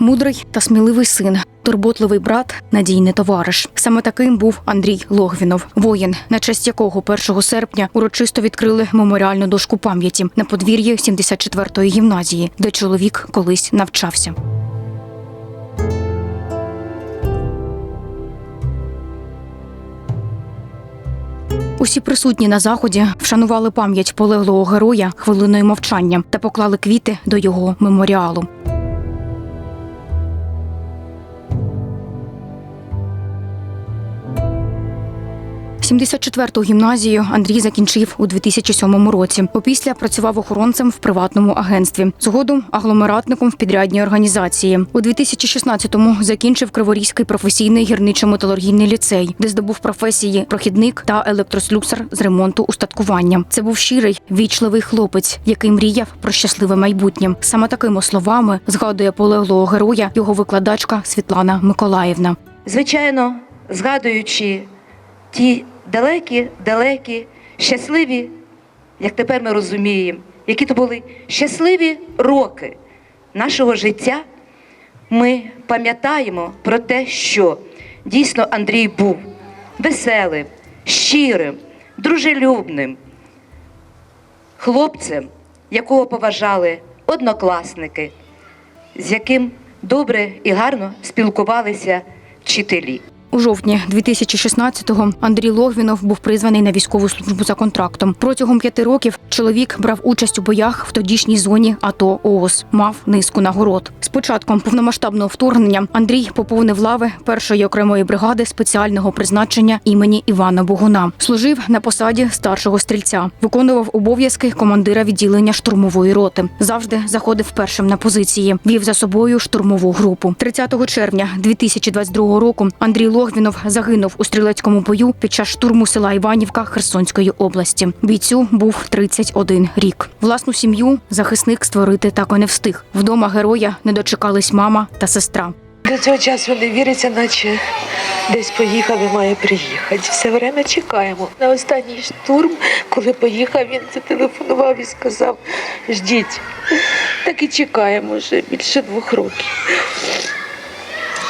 Мудрий та сміливий син, турботливий брат, надійний товариш. Саме таким був Андрій Логвінов, воїн, на честь якого 1 серпня урочисто відкрили меморіальну дошку пам'яті на подвір'ї 74-ї гімназії, де чоловік колись навчався. Усі присутні на заході вшанували пам'ять полеглого героя хвилиною мовчання та поклали квіти до його меморіалу. 74-ту гімназію Андрій закінчив у 2007 році. Опісля працював охоронцем в приватному агентстві. Згодом агломератником в підрядній організації. У 2016-му закінчив Криворізький професійний гірничо-металургійний ліцей, де здобув професії прохідник та електрослюсар з ремонту устаткування. Це був щирий, вічливий хлопець, який мріяв про щасливе майбутнє. Саме такими словами згадує полеглого героя його викладачка Світлана Миколаївна. Звичайно, згадуючи ті далекі, далекі, щасливі, як тепер ми розуміємо, які то були щасливі роки нашого життя, ми пам'ятаємо про те, що дійсно Андрій був веселим, щирим, дружелюбним хлопцем, якого поважали однокласники, з яким добре і гарно спілкувалися вчителі. У жовтні 2016-го Андрій Логвінов був призваний на військову службу за контрактом. Протягом п'яти років чоловік брав участь у боях в тодішній зоні АТО ООС, мав низку нагород. З початком повномасштабного вторгнення Андрій поповнив лави першої окремої бригади спеціального призначення імені Івана Богуна. Служив на посаді старшого стрільця, виконував обов'язки командира відділення штурмової роти. Завжди заходив першим на позиції, вів за собою штурмову групу. 30 червня 2022 року Андрій Логвінов загинув у стрілецькому бою під час штурму села Іванівка Херсонської області. Бійцю був 31 рік. Власну сім'ю захисник створити так і не встиг. Вдома героя не дочекались мама та сестра. До цього часу не віриться, наче десь поїхав і має приїхати. Все время чекаємо. На останній штурм, коли поїхав, він зателефонував і сказав: ждіть. Так і чекаємо вже більше двох років.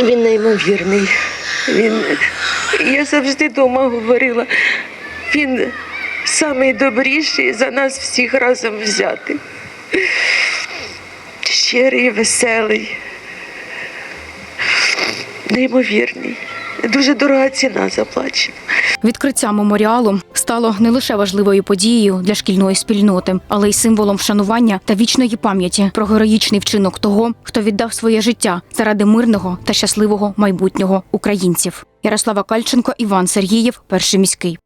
Він неймовірний. Він... Я завжди вдома говорила, він найдобріший за нас всіх разом взяти. Щирий, веселий неймовірний. Дуже дорога ціна заплачена. Відкриття меморіалу стало не лише важливою подією для шкільної спільноти, але й символом вшанування та вічної пам'яті про героїчний вчинок того, хто віддав своє життя заради мирного та щасливого майбутнього українців. Ярослава Кальченко, Іван Сергієв, перший міський.